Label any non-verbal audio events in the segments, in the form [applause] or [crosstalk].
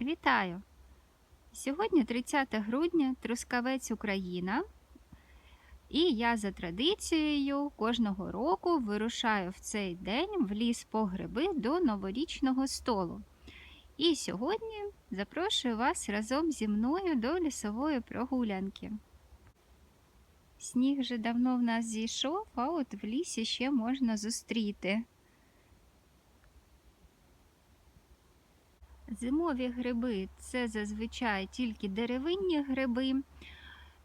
Вітаю! Сьогодні 30 грудня, Трускавець Україна. І я за традицією кожного року вирушаю в цей день в ліс по гриби до новорічного столу. І сьогодні запрошую вас разом зі мною до лісової прогулянки. Сніг вже давно в нас зійшов, а от в лісі ще можна зустріти. Зимові гриби це зазвичай тільки деревинні гриби,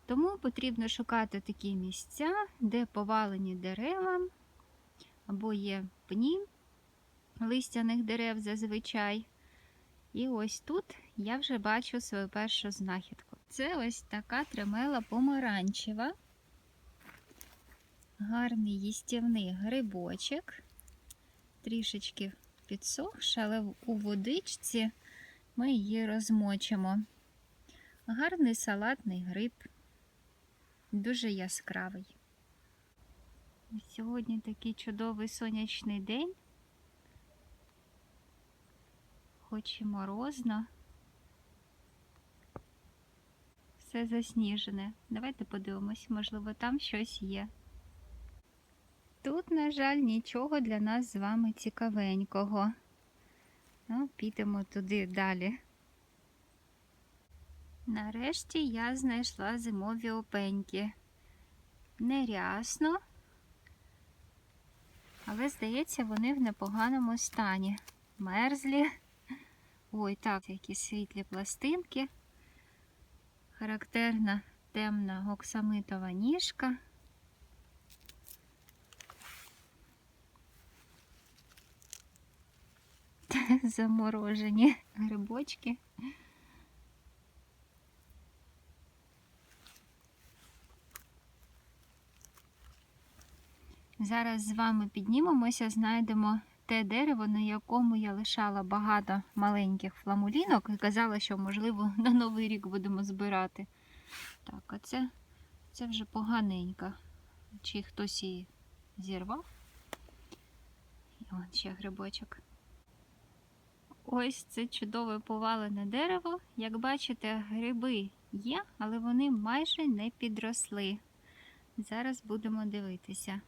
тому потрібно шукати такі місця, де повалені дерева або є пні листяних дерев зазвичай. І ось тут я вже бачу свою першу знахідку. Це ось така тремела помаранчева, гарний їстівний грибочок, трішечки підсохша, але у водичці ми її розмочимо. Гарний салатний гриб, дуже яскравий. Сьогодні такий чудовий сонячний день, хоч і морозно. Все засніжене. Давайте подивимось, можливо, там щось є. Тут, на жаль, нічого для нас з вами цікавенького. Ну, підемо туди далі. Нарешті я знайшла зимові опеньки. Нерясно, але, здається, вони в непоганому стані. Мерзлі. Ой, так, які світлі пластинки. Характерна темна оксамитова ніжка. [laughs] заморожені грибочки. Зараз з вами піднімемося, знайдемо те дерево, на якому я лишала багато маленьких фламулінок і казала, що, можливо, [laughs] на Новий рік будемо збирати. Так, а це, це вже поганенька. Чи хтось її зірвав? І от ще грибочок. Ось це чудове повалене дерево. Як бачите, гриби є, але вони майже не підросли. Зараз будемо дивитися.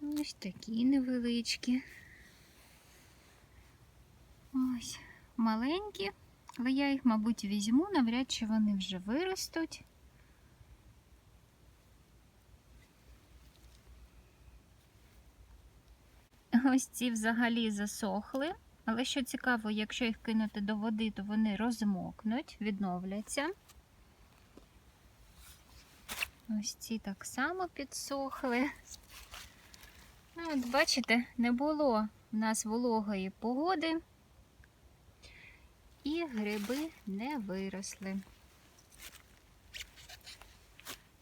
Ось такі невеличкі. Ось маленькі, але я їх, мабуть, візьму, навряд чи вони вже виростуть. Ось ці взагалі засохли. Але що цікаво, якщо їх кинути до води, то вони розмокнуть, відновляться. Ось ці так само підсохли. Ну, от бачите, не було в нас вологої погоди, і гриби не виросли.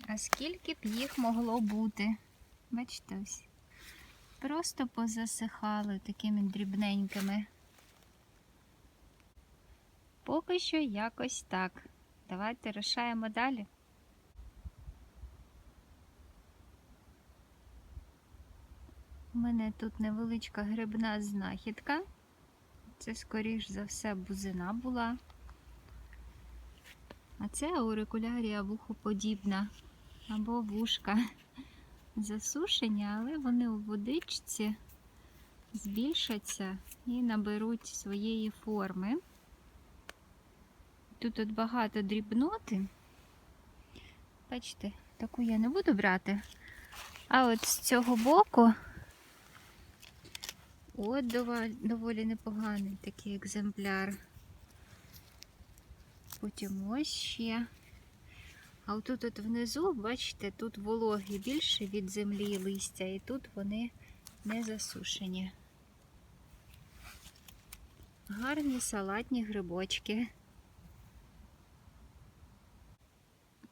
А скільки б їх могло бути? Бачите, ось. Просто позасихали такими дрібненькими. Поки що якось так. Давайте рушаємо далі. У мене тут невеличка грибна знахідка. Це, скоріш за все, бузина була. А це аурикулярія вухоподібна або вушка. Засушені, але вони у водичці збільшаться і наберуть своєї форми. Тут от багато дрібноти. Бачите, таку я не буду брати. А от з цього боку от доволі, непоганий такий екземпляр. Потім ось ще. А отут от внизу, бачите, тут вологи більше від землі листя, і тут вони не засушені. Гарні салатні грибочки.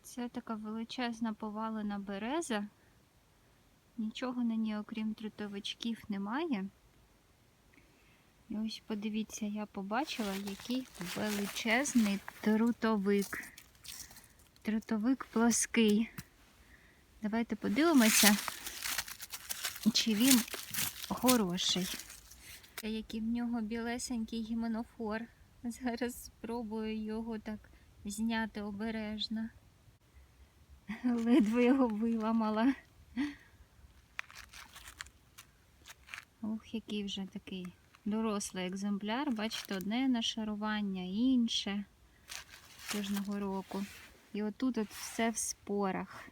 Це така величезна повалена береза. Нічого на ній, окрім трутовичків, немає. І ось подивіться, я побачила, який величезний трутовик. Трутовик плоский. Давайте подивимося, чи він хороший. Який в нього білесенький гіменофор. Зараз спробую його так зняти обережно. Ледве його виламала. Ох, який вже такий дорослий екземпляр. Бачите, одне нашарування, інше кожного року. І отут от все в спорах.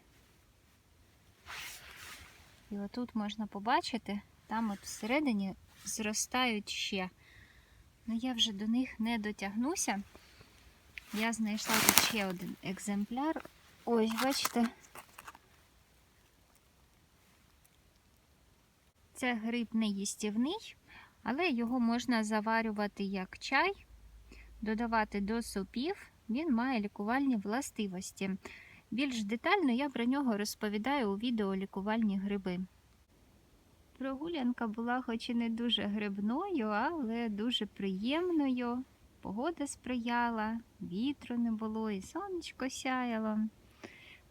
І отут можна побачити, там от всередині зростають ще. Ну я вже до них не дотягнуся. Я знайшла тут ще один екземпляр. Ось, бачите. Це гриб не їстівний, але його можна заварювати як чай, додавати до супів. Він має лікувальні властивості. Більш детально я про нього розповідаю у відео лікувальні гриби. Прогулянка була хоч і не дуже грибною, але дуже приємною. Погода сприяла, вітру не було і сонечко сяяло.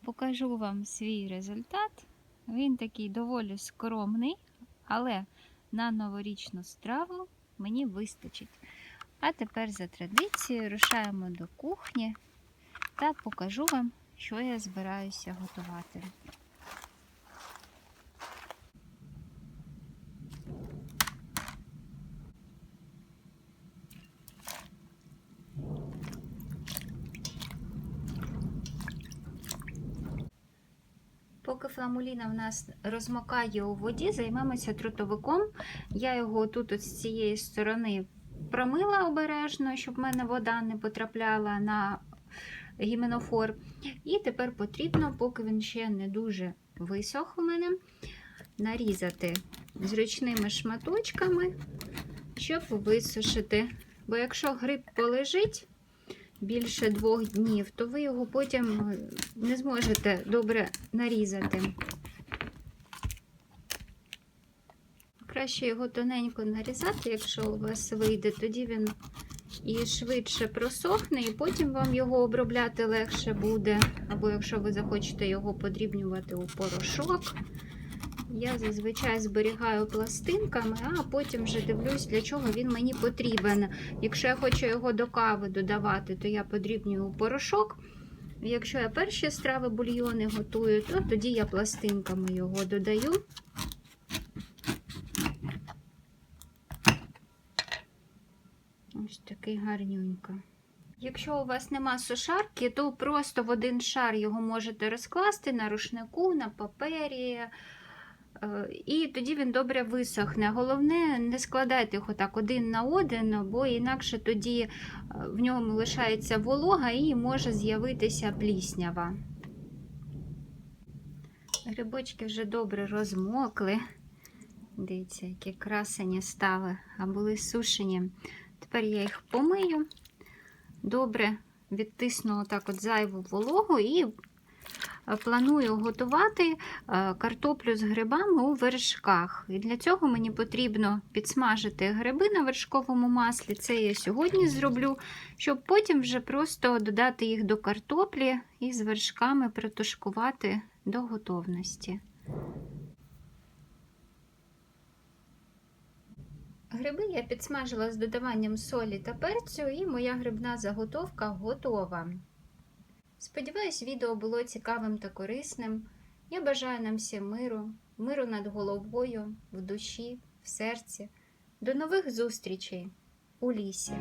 Покажу вам свій результат. Він такий доволі скромний, але на новорічну страву мені вистачить. А тепер за традицією рушаємо до кухні та покажу вам, що я збираюся готувати. Поки фламуліна в нас розмокає у воді, займемося трутовиком. Я його тут з цієї сторони промила обережно, щоб в мене вода не потрапляла на гіменофор. І тепер потрібно, поки він ще не дуже висох у мене, нарізати зручними шматочками, щоб висушити. Бо якщо гриб полежить більше двох днів, то ви його потім не зможете добре нарізати. Краще його тоненько нарізати, якщо у вас вийде, тоді він і швидше просохне, і потім вам його обробляти легше буде. Або якщо ви захочете його подрібнювати у порошок. Я зазвичай зберігаю пластинками, а потім вже дивлюсь, для чого він мені потрібен. Якщо я хочу його до кави додавати, то я подрібнюю у порошок. Якщо я перші страви бульйони готую, то тоді я пластинками його додаю. Ось такий гарненько. Якщо у вас нема сушарки, то просто в один шар його можете розкласти на рушнику, на папері. І тоді він добре висохне. Головне, не складайте його так один на один, бо інакше тоді в ньому лишається волога і може з'явитися пліснява. Грибочки вже добре розмокли. Дивіться, які красені стали, а були сушені. Тепер я їх помию, добре відтисну отак от зайву вологу і планую готувати картоплю з грибами у вершках. І для цього мені потрібно підсмажити гриби на вершковому маслі. Це я сьогодні зроблю, щоб потім вже просто додати їх до картоплі і з вершками притушкувати до готовності. Гриби я підсмажила з додаванням солі та перцю, і моя грибна заготовка готова. Сподіваюсь, відео було цікавим та корисним. Я бажаю нам всім миру, миру над головою, в душі, в серці. До нових зустрічей у лісі!